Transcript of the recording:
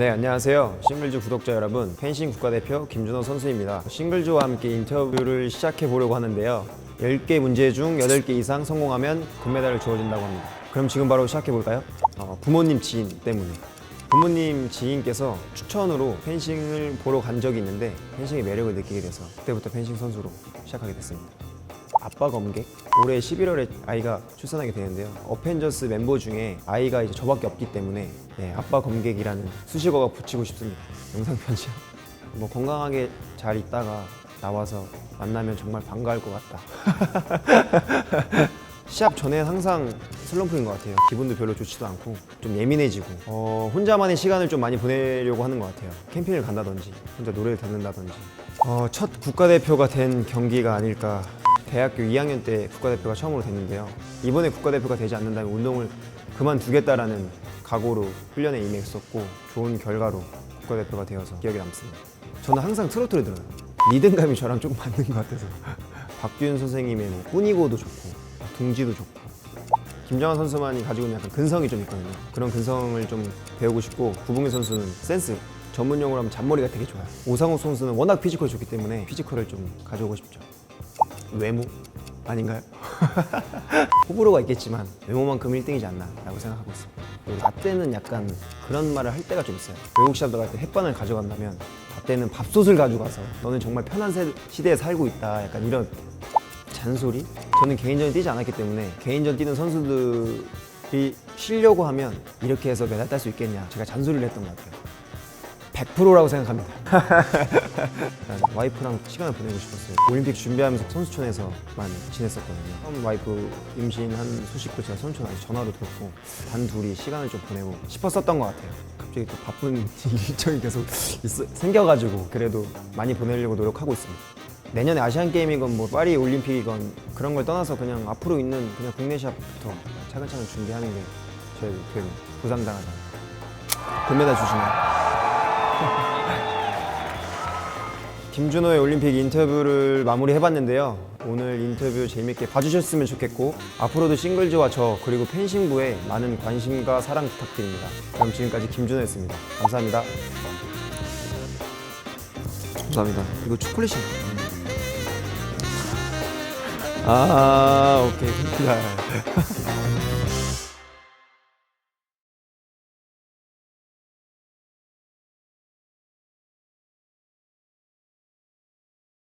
네, 안녕하세요. 싱글즈 구독자 여러분. 펜싱 국가대표 김준호 선수입니다. 싱글즈와 함께 인터뷰를 시작해 보려고 하는데요. 10개 문제 중 8개 이상 성공하면 금메달을 주어진다고 합니다. 그럼 지금 바로 시작해 볼까요? 어, 부모님 지인 때문에. 부모님 지인께서 추천으로 펜싱을 보러 간 적이 있는데 펜싱의 매력을 느끼게 돼서 그때부터 펜싱 선수로 시작하게 됐습니다. 아빠 검객 올해 11월에 아이가 출산하게 되는데요. 어펜져스 멤버 중에 아이가 이제 저밖에 없기 때문에 네, 아빠 검객이라는 수식어가 붙이고 싶습니다. 영상 편지요. 뭐 건강하게 잘 있다가 나와서 만나면 정말 반가울 것 같다. 시합 전에 항상 슬럼프인 것 같아요. 기분도 별로 좋지도 않고 좀 예민해지고 어, 혼자만의 시간을 좀 많이 보내려고 하는 것 같아요. 캠핑을 간다든지 혼자 노래를 듣는다든지 어, 첫 국가대표가 된 경기가 아닐까. 대학교 2학년 때 국가대표가 처음으로 됐는데요. 이번에 국가대표가 되지 않는다면 운동을 그만두겠다라는 각오로 훈련에 임했었고 좋은 결과로 국가대표가 되어서 기억에 남습니다. 저는 항상 트로트를 들어요. 리듬감이 저랑 좀 맞는 것 같아서 박규현 선생님의 뭐 뿐이고도 좋고 둥지도 좋고 김정환 선수만이 가지고 있는 약간 근성이 좀 있거든요. 그런 근성을 좀 배우고 싶고 구봉희 선수는 센스 전문 용어로 하면 잔머리가 되게 좋아요. 오상호 선수는 워낙 피지컬이 좋기 때문에 피지컬을 좀 가져오고 싶죠. 외모 아닌가요? 호불호가 있겠지만 외모만큼 1등이지 않나라고 생각하고 있습니다. 때는 약간 그런 말을 할 때가 좀 있어요. 외국 시합 나갈 때 햇반을 가져간다면 나 때는 밥솥을 가져가서 너는 정말 편한 세- 시대에 살고 있다. 약간 이런 잔소리? 저는 개인전에 뛰지 않았기 때문에 개인전 뛰는 선수들이 쉬려고 하면 이렇게 해서 메달 딸 수 있겠냐 제가 잔소리를 했던 것 같아요 100%라고 생각합니다. 와이프랑 시간을 보내고 싶었어요. 올림픽 준비하면서 선수촌에서만 지냈었거든요. 처음 와이프 임신한 소식도 제가 선수촌에서 전화로 들었고 단 둘이 시간을 좀 보내고 싶었었던 것 같아요. 갑자기 또 바쁜 일정이 계속 있어- 생겨가지고 그래도 많이 보내려고 노력하고 있습니다. 내년에 아시안 게임이건 뭐 파리 올림픽이건 그런 걸 떠나서 그냥 앞으로 있는 그냥 국내 시합부터 차근차근 준비하는 게 부상당하지 않을까. 금메달 주시나요? 김준호의 올림픽 인터뷰를 마무리해봤는데요. 오늘 인터뷰 재밌게 봐주셨으면 좋겠고 앞으로도 싱글즈와 저 그리고 펜싱부에 많은 관심과 사랑 부탁드립니다. 그럼 지금까지 김준호였습니다. 감사합니다. 감사합니다. 이거 초콜릿이요. 아, 오케이.